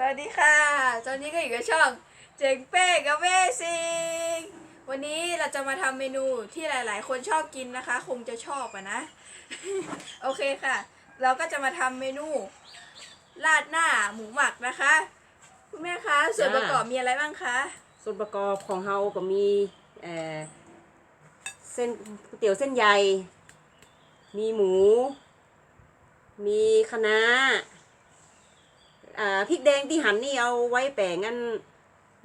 สวัสดีค่ะ ตอนนี้ก็อยู่กับช่องเจ๋งเป้กับเม่ซิง วันนี้เราจะมาทำเมนูที่หลาย ๆ คนชอบกินนะคะ คงจะชอบอะนะ โอเคค่ะ เราก็จะมาทำเมนูราดหน้าหมูหมักนะคะ คุณแม่คะ ส่วนประกอบมีอะไรบ้างคะ ส่วนประกอบของเฮาก็มีเอ่อเส้นก๋วยเตี๋ยวเส้นใหญ่ มีหมู มีคะน้า อ่าพริกแดงที่หั่นนี่เอาไว้แปะงั้น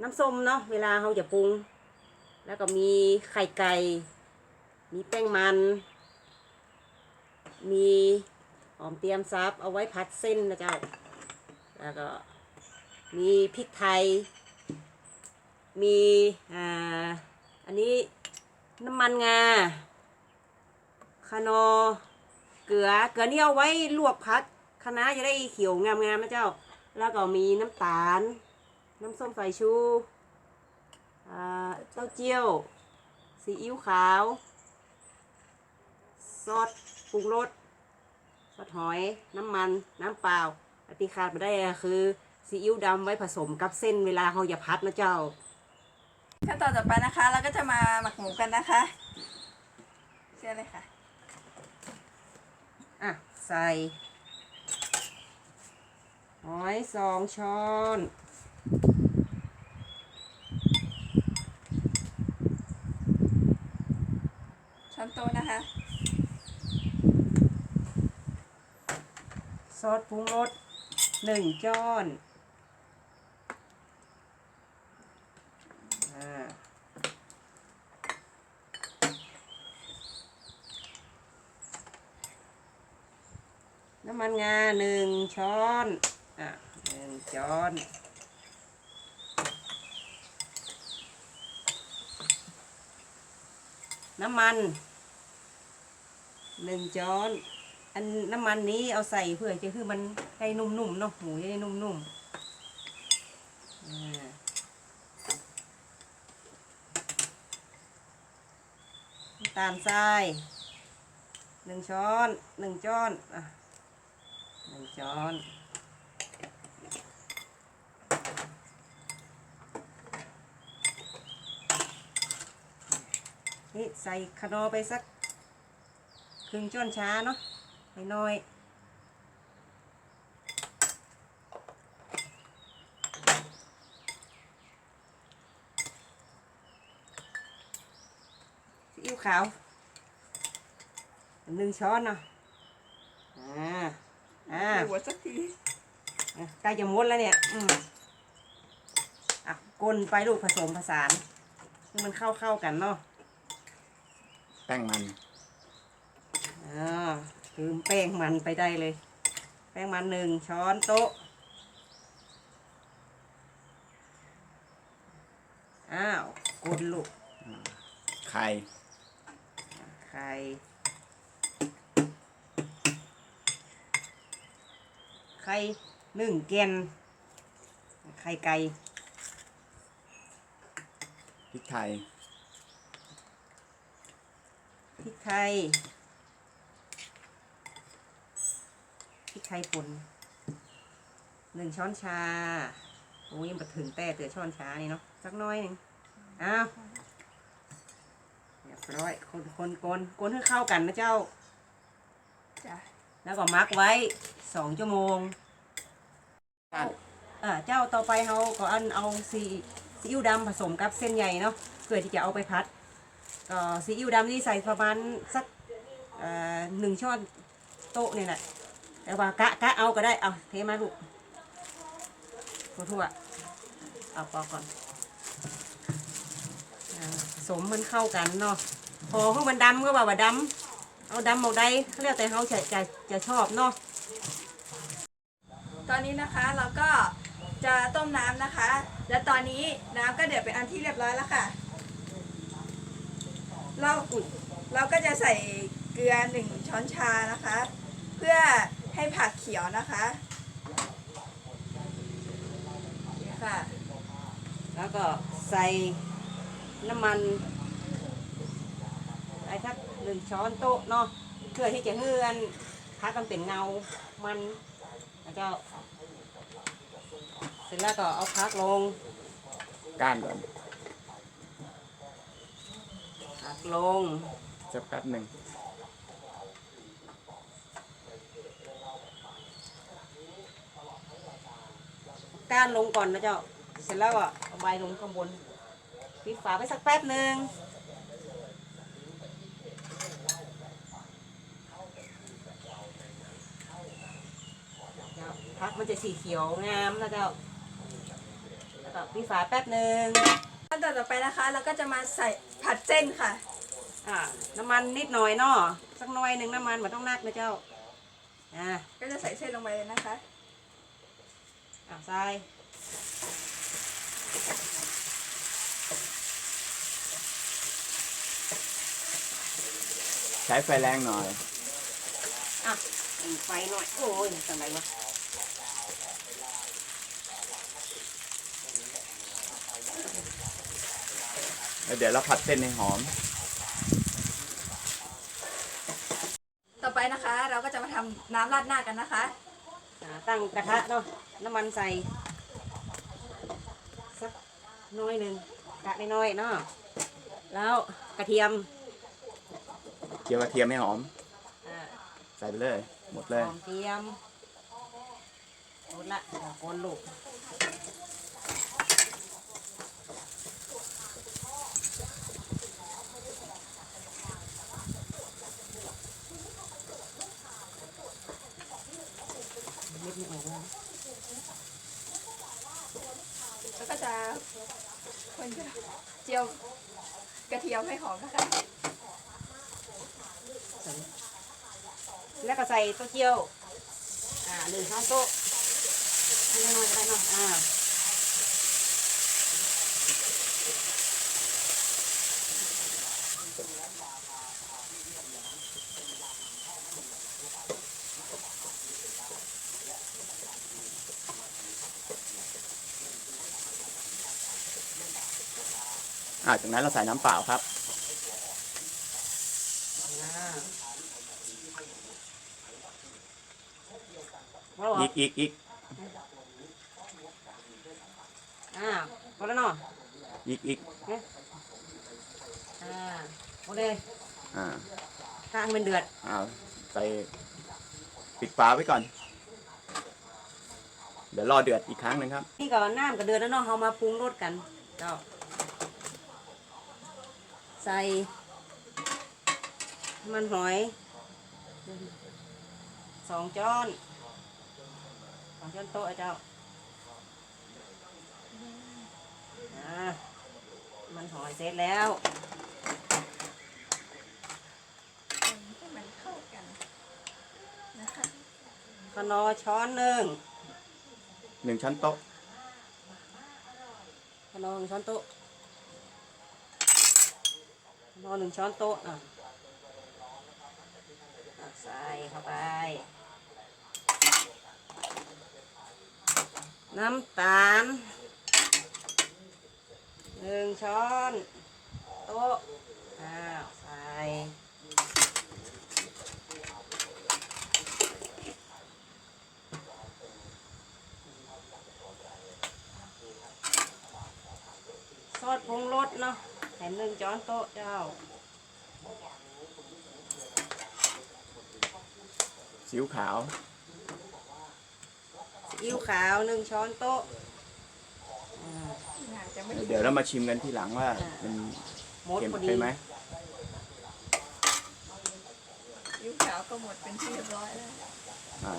น้ำส้มเนาะเวลาเฮาจะปรุง แล้วก็มีไข่ไก่ มีแป้งมัน มีหอมเตรียมซับเอาไว้ผัดเส้นนะเจ้า แล้วก็มีพริกไทย มีอ่าอันนี้น้ำมันงาคานอเกลือ เกลือนี่เอาไว้ลวกพัดคะน้าจะได้เขียวงามๆนะเจ้า แล้วก็มีน้ำตาล น้ำส้มสายชูอ่าเต้าเจี้ยวซีอิ๊วขาว ซอสปรุงรสซอสหอย น้ำมัน น้ำเปล่าอันที่ขาดไม่ได้ก็คือซีอิ๊วดำไว้ผสมกับเส้นเวลาเราจะพัดนะเจ้า ขั้นตอนต่อไปนะคะเราก็จะมาหมักหมูกันนะคะเชื่อเลยค่ะ อะ ใส่หอย สองช้อน ช้อนโต๊ะนะคะ ซอสปรุงรสหนึ่งจ้อนอ่าน้ำมันงาหนึ่งช้อน่ะหนึ่งช้อนน้ำมันหนึ่งช้อน อันน้ำมันนี้เอาใส่เพื่อจะคือมันให้นุ่มๆเนาะหมูจะได้นุ่มๆอ่าน้ำตาลทรายหนึ่งช้อนหนึ่งช้อนอะหนึ่งช้อน นี่ใส่ขนอไปสักครึ่งจ้อนช้าเนาะให้น้อยซีอิ๊วขาวหนึ่งช้อนเนาะอ่าอ่าหัวสักทีอะใกล้จะหมดแล้วเนี่ยอืมอะกลนไปลูกผสมผสานให้มันเข้าเข้าๆกันเนาะ แป้งมันอ่าคือแป้งมันไปได้เลย แป้งมันหนึ่งช้อนโต๊ะอ้าวกดลูกไข่ไข่ไข่หนึ่งแกนไข่ไก่พริกไทย พริกไทยพริกไทยป่นหนึ่งช้อนชาโอ้ยยังมาถึงแต่เตือช้อนชานี่เนาะสักหน้อยหนึ่งอ้าวเรียบร้อยคนคนกลกลให้เข้ากันนะเจ้าจ้ะแล้วก็มักไว้สองชั่วโมงอ่าเจ้าต่อไปเขาก็อันเอาซีซีอิ๊วดำผสมกับเส้นใหญ่เนาะเพื่อที่จะเอาไปพัดก็ ซีอิ๊วดำนี่ใส่ประมาณสักหนึ่งช้อนโต๊ะเนี่ยแหละแต่ว่ากะกะเอาก็ได้เอาเทมาลูกทั่วๆเอาพอก่อนผสมมันเข้ากันเนาะพอเพิ่งมันดำก็ว่าว่าดำเอาดำเอาได้เขาเรียกแต่เขาจะจะจะชอบเนาะตอนนี้นะคะเราก็จะต้มน้ำนะคะ และตอนนี้น้ำก็เดือดเป็นอันที่เรียบร้อยแล้วค่ะ เราเราก็จะใส่เกลือหนึ่งช้อนชานะคะ เพื่อให้ผักเขียวนะคะนี่ค่ะ แล้วก็ใส่น้ำมันไอ้ทักหนึ่งช้อนโต๊ะเนาะเพื่อที่จะเฮือนพักมันเป็นเงามันแล้วก็ใส่ร็จแล้วก็เอาพักลงก้านก่อน พักลงสักแป๊บหนึ่งก้านลงก่อนนะเจ้า เสร็จแล้วก็เอาใบลงข้างบนปิดฝาไปสักแป๊บหนึ่งเจ้าพักมันจะสีเขียวงามนะเจ้าแล้วก็ปิดฝาแป๊บหนึ่ง ขั้นตอนต่อไปนะคะ เราก็จะมาใส่ผัดเส้นค่ะ อ่า น้ำมันนิดหน่อยเนาะสักหน่อยหนึ่งน้ำมันมันต้องนักนะเจ้า อ่าก็จะใส่เส้นลงไปเลยนะคะอ่าใส่ใช้ไฟแรงหน่อย อะอีกไฟหน่อย โอ้ยทำไมวะ แล้ว เดี๋ยวเราผัดเส้นให้หอม ต่อไปนะคะ เราก็จะมาทำน้ำราดหน้ากันนะคะ อ่าตั้งกระทะเนาะน้ำมันใส่สักหน้อยหนึ่งกะน้อยๆเนาะแล้วกระเทียมเจียวกระเทียมให้หอม อ่าใส่ไปเลย หมดเลย หอมเทียมโอ้ละขอโคนลูก เม็ดไม่ออกแล้ว แล้วก็จะคนจะเจียว ดียวให้หอมนะคะแล้วก็ใส่โตเกียว อ่าหนึ่งช้อนโต๊ะให้น้อยๆก็ได้เนาะอ่า อ่าจากนั้นเราใส่น้ำเปล่าครับอ่าพอแล้วเหรอีอกอีกอีกอ่าพอแล้วเนาะอีกอีกอ่าโอเคอ่าข้างมันเดือดเอาใส่ปิดฝาไว้ก่อน เดี๋ยวรอเดือดอีกครั้งหนึ่งครับ นี่ก็น้ำกับเดือดแล้วเนาะเอามาปรุงรสกันก็ ใส่น้ำมันหอยสองช้อนสองช้อนโต๊ะอะเจ้าอ่ามันหอยเสร็จแล้วให้มันเข้ากันนะคะขนอช้อนหนึ่งหนึ่งช้อนโต๊ะขนอหนึ่งช้อนโต๊ะ ขนอหนึ่งช้อนโต๊ะอะอะใส่เข้าไป น้ำตาลหนึ่งช้อนโต๊ะอ้าวใส่ซอสปรุงรสเนาะ แห่หนึ่งช้อนโต๊ะเจ้าซีอิ๊วขาวซีอิ๊วขาวหนึ่งช้อนโต๊ะอ่าอาจจะไม่เดี๋ยวเรามาชิมกันทีหลังว่าอ่ามันหมดเค็มพอดี ใช่ไหมยิ้วขาวก็หมดเป็นที่เรียบร้อยแล้ว อ่า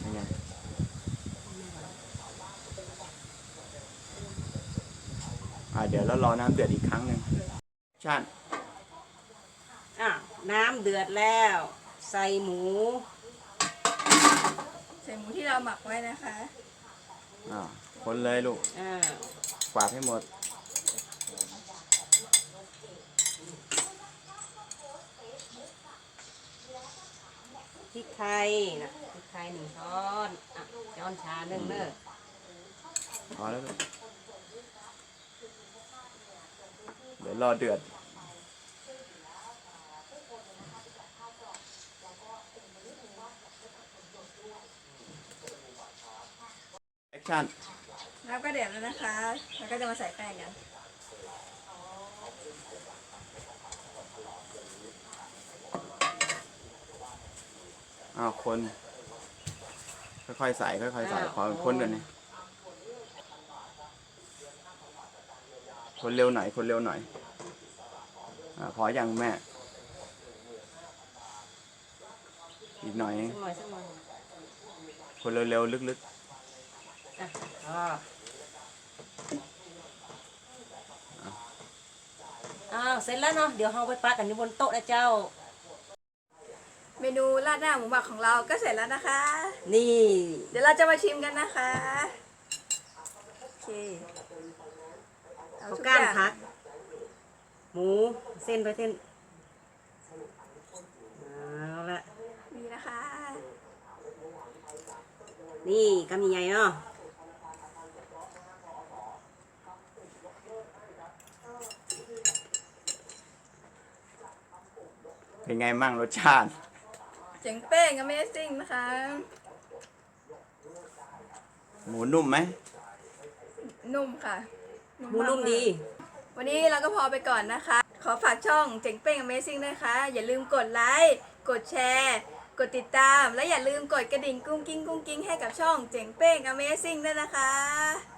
เป็นไงอ่า เดี๋ยวเรารอน้ำเดือดอีกครั้งหนึ่งชาติอะน้ำเดือดแล้ว ใส่หมู ใส่หมูที่เราหมักไว้นะคะอ่าคนเลยลูกอ่ากวาดให้หมด พริกไทยนะพริกไทยหนึ่งช้อนอะช้อนชาหนึ่งเนอะพอแล้วลูก ดี๋ยวรอเดือด แอคชั่น น้ำก็เดือดแล้วนะคะ แล้วก็จะมาใส่แป้งกัน อ้าว คน ค่อยๆใส่ ค่อยๆใส่ ขอคนกันเนี่ยคนเร็วหน่อย คนเร็วหน่อย พอยังแม่ อีกหน่อย สักหน่อยสักหน่อยคนเร็วๆลึกอะอ๋ออ้าวเสร็จแล้วเนาะเดี๋ยวเราไปปักกันอยู่บนโต๊ะนะเจ้า เมนูราดหน้าหมูหมักของเราก็เสร็จแล้วนะคะ นี่ เดี๋ยวเราจะมาชิมกันนะคะ โอเคเอเอาทุก้านอย่งผัก หมูเส้นไปเส้นเอาละนี่นะคะ นี่คำใหญ่ๆเนาะๆเป็นไงมั่งรสชาติ เจ๋งเป้ง Amazing นะคะ หมูนุ่มไหม นุ่มค่ะหมูนุ่มดี วันนี้เราก็พอไปก่อนนะคะ ขอฝากช่องเจ๋งเป้ง Amazing นะคะ อย่าลืมกดไลค์กดแชร์ กดติดตาม และอย่าลืมกดกระดิ่งกุ้งกิ้งกุ้งกิ้งให้กับช่องเจ๋งเป้ง Amazing ด้วยนะคะ